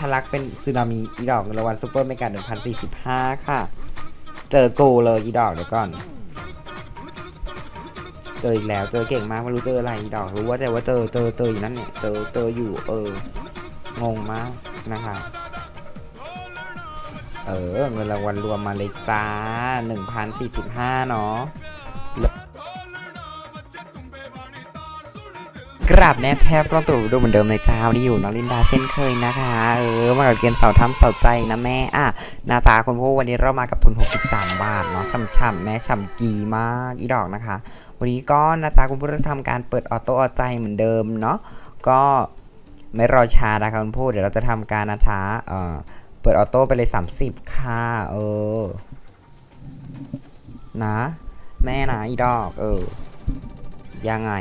ทะลักเป็นสึนามิอีดอกเงินรางวัลซูเปอร์เมกา1,045ค่ะ เจอกูเลยอีดอกเดี๋ยวก่อน เจออีกแล้วเจอเก่งมากไม่รู้เจออะไรอีดอกรู้ว่าแต่ว่าเจอเจอเจออยู่นั่นเนี่ยเจอเจออยู่เอองงมากนะคะเออเงินรางวัลรวมมาเลยจ้า1,045 เนาะ ราบแนบแทบกล้องตัวดูเหมือนเดิมเลยจ้าวันนี้อยู่น้องลินดาเช่นเคยนะคะ เออมากับเกมเสาทำเสาใจนะแม่อะนาตาคุณผู้วันนี้เรามากับทุน 63 บาทเนาะช่ำๆแม่ช่ำกีมากอีดอกนะคะ วันนี้ก็นะจ๊ะคุณผู้จะทำการเปิดออโต้ออใจเหมือนเดิมเนาะก็ไม่รอช้านะคะคุณผู้เดี๋ยวเราจะทำการนะจ๊ะเอ่อเปิดออโต้ไปเลย 30 ค่ะ เออ นะ แม่นะอีดอก เออยังไง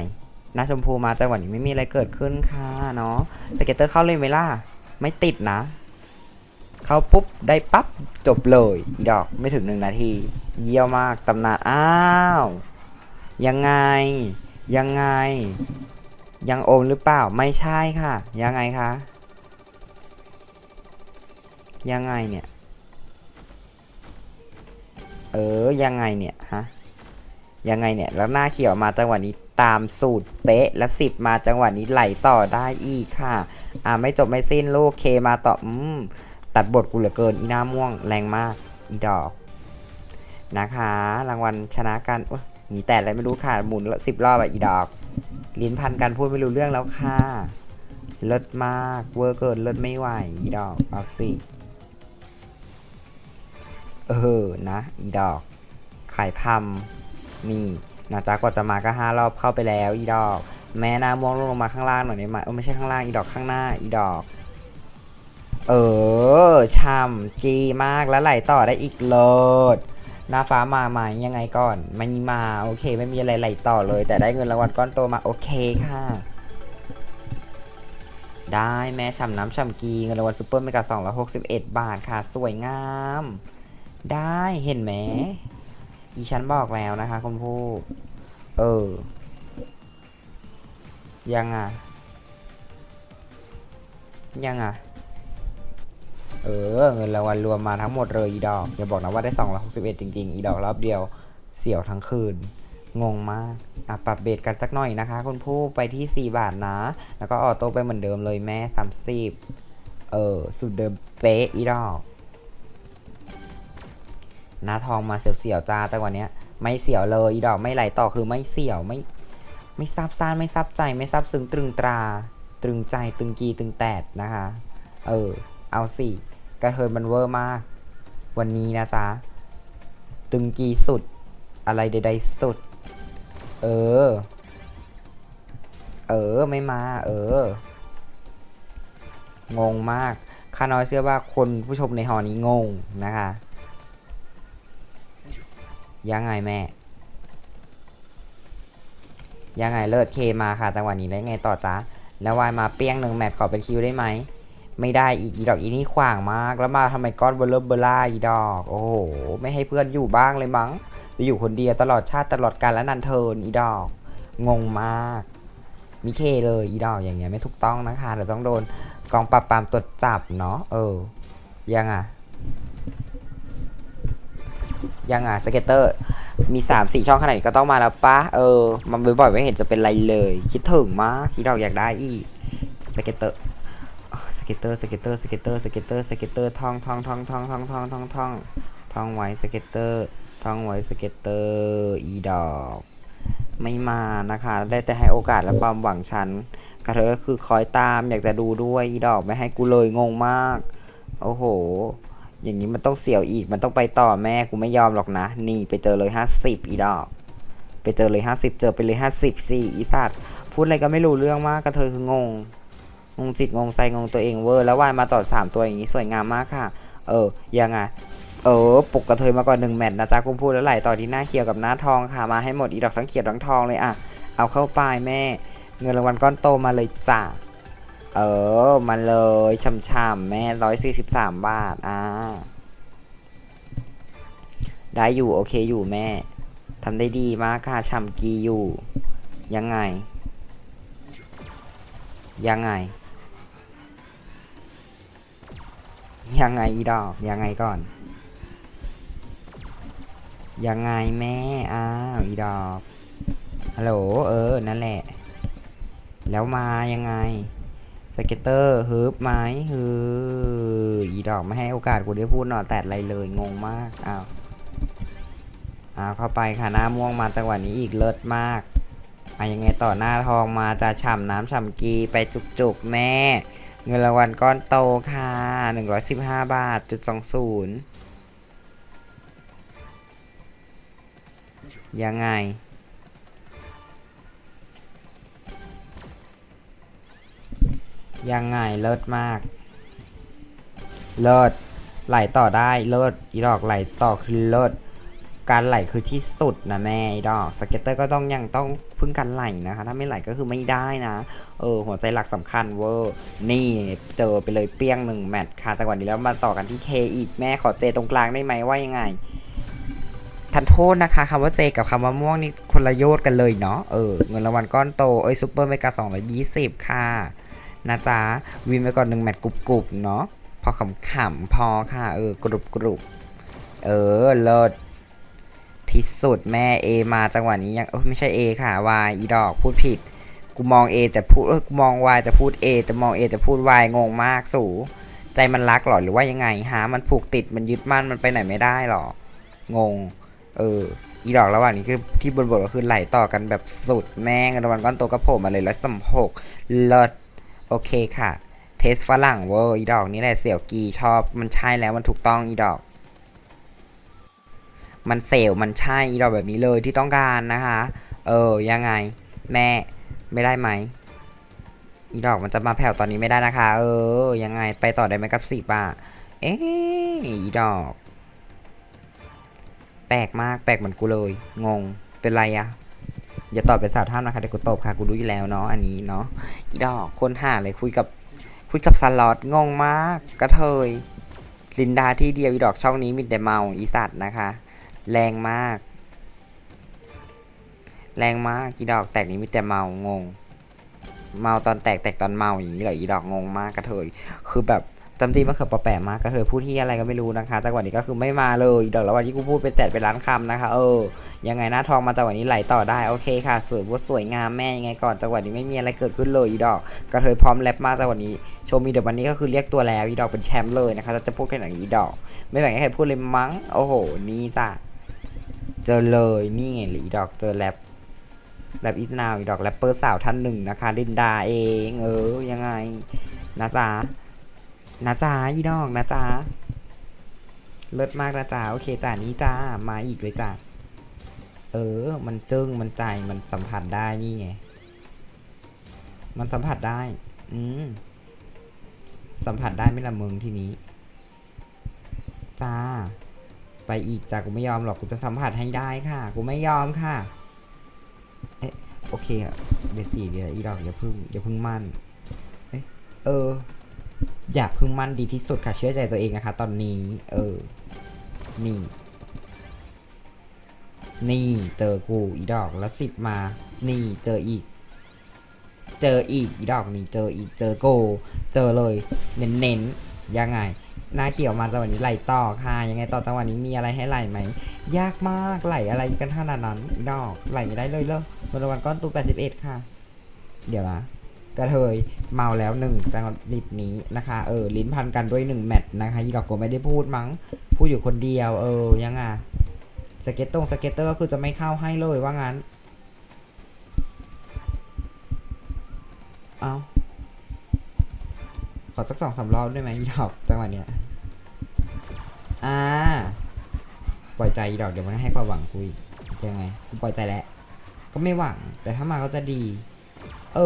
น้าชมพูมาจังหวะนี้ไม่มีอะไรเกิดขึ้นค่ะเนาะสเก็ตเตอร์เข้าเลยไหมล่ะไม่ติดนะ เข้าปุ๊บได้ปั๊บจบเลยอีดอกไม่ถึงหนึ่งนาที เยี่ยมมากตำนานอ้าว ยังไง ยังไง ยังโอมหรือเปล่าไม่ใช่ค่ะ ยังไงคะยังไงเนี่ย เออ ยังไงเนี่ย ฮะ ยังไงเนี่ยแล้วหน้าเขียวมาจังหวะนี้ตามสูตรเป๊ะและสิบมาจังหวะนี้ไหลต่อได้อีกค่ะ อ่าไม่จบไม่สิ้นลูกเคมาต่ออืมตัดบทกูเหลือเกินอีหน้าม่วงแรงมากอีดอก นะคะ รางวัลชนะกันโอ้ยหีแต่อะไรไม่รู้ค่ะหมุนสิบรอบอะอีดอก ลิ้นพันกันพูดไม่รู้เรื่องแล้วค่ะเลิศมากเวอร์เกินเลิศไม่ไหวอีดอกเอาสิเออนะ อีดอกไข่พัม นี่นะจ๊ะกว่าจะมาก็ห้ารอบเข้าไปแล้วอีดอก แม่น้าม่วงลงมาข้างล่างหน่อยได้ไหมเออไม่ใช่ข้างล่างอีดอกข้างหน้าอีดอก เออช่ำจีมากแล้วไหลต่อได้อีกโลดหน้าฟ้ามาไหมยังไงก่อนไม่มีมาโอเค ไม่มีอะไรไหลต่อเลย แต่ได้เงินรางวัลก้อนโตมาโอเคค่ะ ได้แม่ฉ่ำน้ำฉ่ำกีเงินรางวัลซูเปอร์เมกา261บาทค่ะ สวยงาม ได้เห็นไหม อีฉันบอกแล้วนะคะคุณผู้เออ ยังอะ ยังอะ เออ เงินรางวัลรวมมาทั้งหมดเลยอีดอก อย่าบอกนะว่าได้261จริง ๆ อีดอกรอบเดียว เสี่ยวทั้งคืน งงมาก อะ ปรับเบสกันสักหน่อยนะคะ คุณผู้ไปที่ 4 บาทนะ แล้วก็ออโต้ไปเหมือนเดิมเลยแม่ 30 เออ สุดเดิมเป๊ะอีดอก หน้าทองมาเสียวๆจ้าจังหวะเนี้ยไม่เสียวเลยอีดอกไม่ไหลต่อคือไม่เสียวไม่ไม่ซับซ่านไม่ซับใจไม่ซับซึ้งตรึงตราตรึงใจตึงกีตึงแตดนะคะ เออ เอาสิ กระเทยมันเวอร์มาก วันนี้นะจ๊ะ ตึงกีสุด อะไรใดๆสุด เออ เออ ไม่มา เออ งงมาก ข้าน้อยเชื่อว่าคนผู้ชมในหอนี้งงนะคะ ยังไงแม่ ยังไงเลิศเคมาค่ะจังหวะนี้แล้วไงต่อจ๊ะแล้ววายมาเปี้ยงหนึ่งแมตช์ขอเป็นคิวได้ไหม ไม่ได้อีกอีดอกอีนี่ขวางมาก แล้วมาทำไมก้อนเบลเลอร์เบล่าอีดอก โอ้โห ไม่ให้เพื่อนอยู่บ้างเลยมั้งจะอยู่คนเดียวตลอดชาติตลอดกาลและนันเทินอีดอก งงมาก มีเคเลยอีดอกอย่างเงี้ยไม่ถูกต้องนะคะเดี๋ยวต้องโดนกองปราบปรามตรวจจับเนาะเออยังอะ ยังอะสเก็ตเตอร์ มีสามสี่ช่องขนาดนี้ก็ต้องมาแล้วปะเออ มันบ่อยๆไม่เห็นจะเป็นไรเลย คิดถึงมากคิดดอกอยากได้อีกสเก็ตเตอร์สเก็ตเตอร์สเก็ตเตอร์สเก็ตเตอร์สเก็ตเตอร์สเก็ตเตอร์ท่องท่องท่องท่องท่องท่องท่องท่องท่องไว้สเก็ตเตอร์ท่องไว้สเก็ตเตอร์อีดอกไม่มานะคะ ได้แต่ให้โอกาสและความหวังฉันกระเธอก็คือคอยตามอยากจะดูด้วยอีดอกไม่ให้กูเลยงงมาก โอ้โห อย่างนี้มันต้องเสี่ยวอีก มันต้องไปต่อแม่กูไม่ยอมหรอกนะ นี่ไปเจอเลยห้าสิบอีดอก ไปเจอเลยห้าสิบเจอไปเลยห้าสิบสี่อีสัตว์พูดอะไรก็ไม่รู้เรื่องมากกระเทยคืองง งงจิตงงใจงงตัวเองเวอร์ แล้ววายมาต่อสามตัวอย่างนี้สวยงามมากค่ะ เออ ยังไง เออปลุกกระเทยมาก่อนหนึ่งแมตช์นะจ๊ะคุณพูดแล้วไหลต่อที่หน้าเขียวกับหน้าทองค่ะ มาให้หมดอีดอกทั้งเขียวทั้งทองเลยอะ เอาเข้าไปแม่ เงินรางวัลก้อนโตมาเลยจ้ะ เออ มาเลยช่ำๆแม่ร้อยสี่สิบสามบาท อ่า ได้อยู่โอเคอยู่แม่ทำได้ดีมากค่ะช่ำกีอยู่ ยังไง ยังไง ยังไงอีดอก ยังไงก่อน ยังไงแม่ อ้าว อีดอกฮัลโหลเออ นั่นแหละ แล้วมายังไง เก็ตเตอร์ฮึบไหมฮึอีดอกไม่ให้โอกาสกูได้พูดหน่อแตดอะไรเลยงงมากอ้าวอ้าวเข้าไปค่ะหน้าม่วงมาจังหวะนี้อีกเลิศมากอะยังไงต่อหน้าทองมาจะฉ่ำน้ำฉ่ำกีไปจุกๆแม่ เงินรางวัลก้อนโตค่ะ115บาทจุดสองศูนย์ยังไง ยังไงเลิศมาก เลิศไหลต่อได้เลิศอีดอกไหลต่อคือเลิศการไหลคือที่สุดนะแม่อีดอกสเก็ตเตอร์ก็ต้องยังต้องพึ่งการไหลนะคะ ถ้าไม่ไหลก็คือไม่ได้นะ เออ หัวใจหลักสำคัญเวอร์นี่เจอไปเลยเปี้ยงหนึ่งแมตช์ค่ะจังหวะนี้แล้วมาต่อกันที่เคอีกแม่ขอเจตรงกลางได้ไหมว่ายังไงทันโทษนะคะคำว่าเจกับคำว่าม่วงนี่คนละโยชน์กันเลยเนาะเออเงินรางวัลก้อนโตเอ้ยซูเปอร์เมกาสองร้อยยี่สิบค่ะ นะจ๊ะวินไปก่อนหนึ่งแมตช์กรุบๆเนาะพอขำๆพอค่ะ เออกรุบกรุบเออเลิศที่สุดแม่เอมาจังหวะนี้ยังไม่ใช่เอค่ะวายอีดอกพูดผิด กูมองเอแต่พูดเออกูมองวายแต่พูดเอแต่มองเอแต่พูดวายงงมากสูใจมันรักหรอหรือว่ายังไงฮะมันผูกติดมันยึดมั่นมันไปไหนไม่ได้หรองง เออ อีดอกระหว่างนี้คือที่บนบทก็คือไหลต่อกันแบบสุดแม่งรางวัลก้อนโตก็โผล่มาเลยแล้วสมหกเลิศ โอเคค่ะ เทสฝรั่งเวอร์อีดอกนี่แหละเสี่ยวกีชอบมันใช่แล้วมันถูกต้องอีดอก มันเซลมันใช่อีดอกแบบนี้เลยที่ต้องการนะคะ เออยังไง แม่ไม่ได้ไหมอีดอกมันจะมาแผ่วตอนนี้ไม่ได้นะคะ เออยังไงไปต่อได้ไหมกับสิบอะเอ๊อีดอก แปลกมากแปลกเหมือนกูเลย งงเป็นไรอะ อย่าตอบเป็นสาวท่ามนะคะเดี๋ยวกูตบค่ะกูรู้อยู่แล้วเนาะอันนี้เนาะอีดอกคนหาเลยคุยกับคุยกับสล็อตงงมากกระเทยลินดาที่เดียวอีดอกช่องนี้มีแต่เมาอีสัตว์นะคะ แรงมาก แรงมากอีดอกแตกนี้มีแต่เมางง เมาตอนแตกแตกตอนเมาอย่างนี้เหรออีดอกงงมากกระเทยคือแบบ จำจีมันเขือปอแปะมากกระเทยพูดที่อะไรก็ไม่รู้นะคะจังหวะนี้ก็คือไม่มาเลยอีดอกแล้ววันที่กูพูดไปแตะไปร้านคำนะคะ เออ ยังไงหน้าทองมาจังหวะนี้ไหลต่อได้โอเคค่ะสวยว่าสวยงามแม่ยังไงก่อนจังหวะนี้ไม่มีอะไรเกิดขึ้นเลยอีดอกกระเทยพร้อมแรปมากจังหวะนี้โชว์มีเดี๋ยววันนี้ก็คือเรียกตัวแล้วอีดอกเป็นแชมป์เลยนะคะจะพูดแค่ไหนอีดอก ไม่แบ่งให้ใครพูดเลยมั้งโอ้โหนี่จ้ะเจอเลยนี่ไงอีดอกเจอแรปแรปอีสนาวอีดอกแรปเปอร์สาวท่านหนึ่งนะคะลินดาเองเออยังไงนะจ๊ะ นะจ๊ะอีดอกนะจ๊ะเลิศมากนะจ๊ะโอเคจ้ะนี่จ้ามาอีกเลยจ้ะเออ มันจึ้งมันใจมันสัมผัสได้นี่ไง มันสัมผัสได้ อืมสัมผัสได้ไม่ละมึงทีนี้ จ้า ไปอีกจ้ากูไม่ยอมหรอกกูจะสัมผัสให้ได้ค่ะ กูไม่ยอมค่ะ เอ๊ะโอเคอะเดี๋ยวสี่เดี๋ยวอีดอกอย่าพึ่งอย่าพึ่งมั่น เอ๊ะเออ อย่าพึ่งมั่นดีที่สุดค่ะเชื่อใจตัวเองนะคะ ตอนนี้ เออ นี่ นี่เจอกูอีดอกแล้วสิบมา นี่เจออีก เจออีกอีดอกนี่เจออีกเจอโก เจอเลย เน้นเน้นๆยังไง หน้าเขียวมาจังหวะนี้ไหลต่อค่ะ ยังไงต่อจังหวะนี้มีอะไรให้ไหลไหม ยากมากไหลอะไรกันขนาดนั้นอีดอกไหลไม่ได้เลยเลยเงินรางวัลก้อนตู81ค่ะ เดี๋ยวนะ กระเทยเมาแล้วหนึ่งจังหวะนิดนี้นะคะ เออ ลิ้นพันกันด้วยหนึ่งแมตช์นะคะอีดอกก็ไม่ได้พูดมั้ง พูดอยู่คนเดียว เออ ยังไงสเก็ตตรงสเก็ตเตอร์ก็คือจะไม่เข้าให้เลยว่างั้น เอาขอสักสองสามรอบได้ไหมอีดอกจังหวะเนี้ย อ่า ปล่อยใจอีดอกเดี๋ยวมันให้ความหวังคุยยังไงกูปล่อยใจแล้ว ก็ไม่หวัง แต่ถ้ามาก็จะดี เอ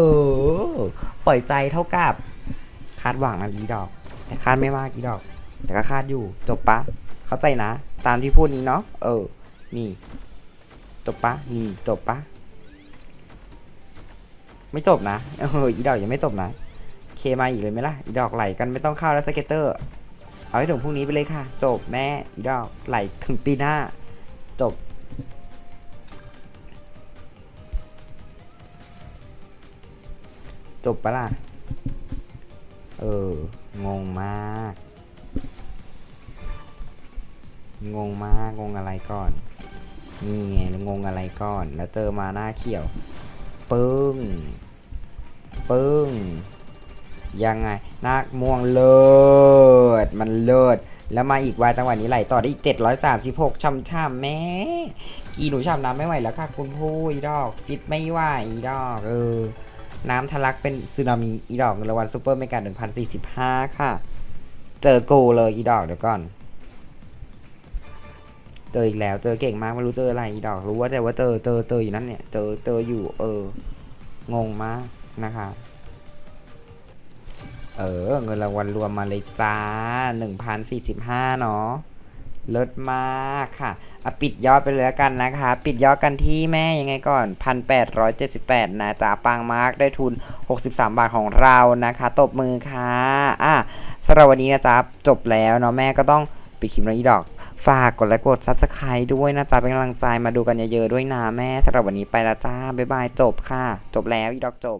อ ปล่อยใจเท่ากับ คาดหวังนะอีดอก แต่คาดไม่มากอีดอก แต่ก็คาดอยู่ จบปะ เข้าใจนะ ตามที่พูดนี้เนาะ เออ นี่ จบปะ นี่ จบปะ ไม่จบนะ เออ อีดอกยังไม่จบนะ เคมาอีกเลยไหมล่ะ อีดอกไหลกันไม่ต้องเข้าแล้วสเก็ตเตอร์ เอาให้ถึงพรุ่งนี้ไปเลยค่ะ จบแม่ อีดอกไหลถึงปีหน้า จบ จบปะล่ะ เออ งงมาก งงมาก งงอะไรก่อน นี่ไงงงอะไรก่อน แล้วเจอมาหน้าเขียว ปึ้ง ปึ้ง ยังไงนาคม่วงเลิศ มันเลิศ แล้วมาอีกวายจังหวะนี้ไหลต่อได้อีก 736ช่ำช่ำแม่กีหนูช่ำน้ำไม่ไหวแล้วค่ะ คุณผู้ดอก ฟิตไม่ไหวดอก เออ น้ำทะลักเป็นสึนามิอีดอกเงินรางวัลซูเปอร์เมกา1,045ค่ะ เจอกูเลยอีดอกเดี๋ยวก่อน เจออีกแล้วเจอเก่งมากไม่รู้เจออะไรอีดอกรู้ว่าแต่ว่าเจอเจอเจออยู่นั่นเนี่ย เจอเจออยู่เอองงมากนะคะ เออเงินรางวัลรวมมาเลยจ้า1,045เนาะ เลิศมากค่ะอะปิดยอดไปเลยแล้วกันนะคะ ปิดยอดกันที่แม่ยังไงก่อน 1,878 นะจ๊ะปังมากได้ทุน 63 บาทของเรานะคะ ตบมือค่ะอะสำหรับวันนี้นะจ๊ะจบแล้วเนาะแม่ก็ต้องปิดคลิปแล้วอีดอก ฝากกดไลค์กด Subscribe ด้วยนะจ๊ะเป็นกำลังใจมาดูกันเยอะๆด้วยนะแม่สำหรับวันนี้ไปละจ้าบ๊ายบายจบค่ะ จบแล้วอีดอกจบ